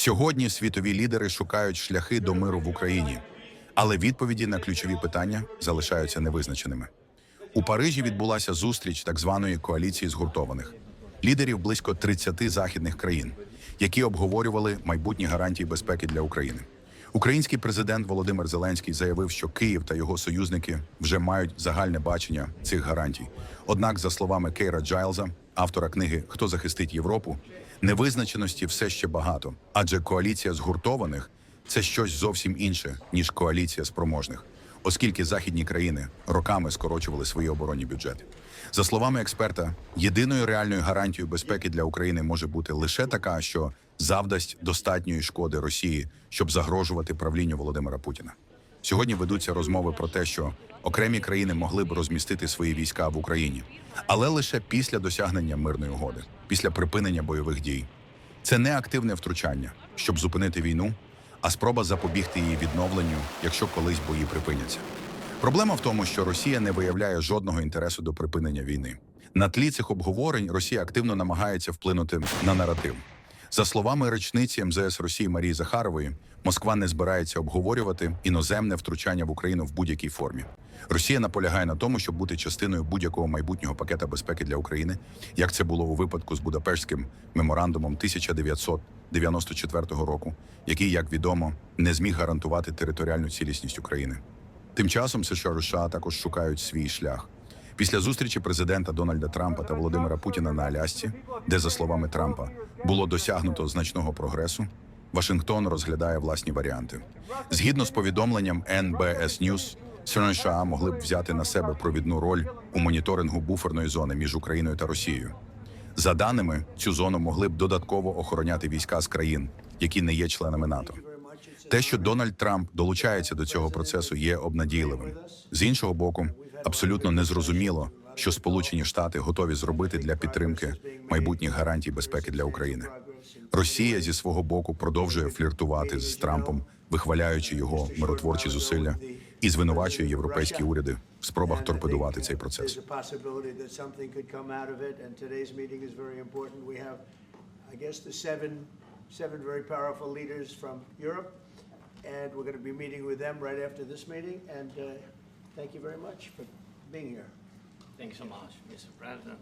Сьогодні світові лідери шукають шляхи до миру в Україні, але відповіді на ключові питання залишаються невизначеними. У Парижі відбулася зустріч так званої коаліції згуртованих лідерів близько 30 західних країн, які обговорювали майбутні гарантії безпеки для України. Український президент Володимир Зеленський заявив, що Київ та його союзники вже мають загальне бачення цих гарантій. Однак, за словами Кейра Джайлза, автора книги Хто захистить Європу, невизначеності все ще багато, адже коаліція згуртованих це щось зовсім інше ніж коаліція спроможних, оскільки західні країни роками скорочували свої оборонні бюджети. За словами експерта, єдиною реальною гарантією безпеки для України може бути лише така, що завдасть достатньої шкоди Росії, щоб загрожувати правлінню Володимира Путіна. Сьогодні ведуться розмови про те, що окремі країни могли б розмістити свої війська в Україні, але лише після досягнення мирної угоди, після припинення бойових дій. Це не активне втручання, щоб зупинити війну, а спроба запобігти її відновленню, якщо колись бої припиняться. Проблема в тому, що Росія не виявляє жодного інтересу до припинення війни. На тлі цих обговорень Росія активно намагається вплинути на наратив. За словами речниці МЗС Росії Марії Захарової, Москва не збирається обговорювати іноземне втручання в Україну в будь-якій формі. Росія наполягає на тому, щоб бути частиною будь-якого майбутнього пакета безпеки для України, як це було у випадку з Будапештським меморандумом 1994 року, який, як відомо, не зміг гарантувати територіальну цілісність України. Тим часом США і США також шукають свій шлях. Після зустрічі президента Дональда Трампа та Володимира Путіна на Алясці, де, за словами Трампа, було досягнуто значного прогресу, Вашингтон розглядає власні варіанти. Згідно з повідомленням NBS News, США могли б взяти на себе провідну роль у моніторингу буферної зони між Україною та Росією. За даними, цю зону могли б додатково охороняти війська з країн, які не є членами НАТО. Те, що Дональд Трамп долучається до цього процесу, є обнадійливим. З іншого боку, абсолютно незрозуміло, що Сполучені Штати готові зробити для підтримки майбутніх гарантій безпеки для України. Росія зі свого боку продовжує фліртувати з Трампом, вихваляючи його миротворчі зусилля і звинувачує європейські уряди в спробах торпедувати цей процес. Seven very powerful leaders from Europe, and we're going to be meeting with them right after this meeting, and uh, thank you very much for being here. Thanks so much, Mr. President.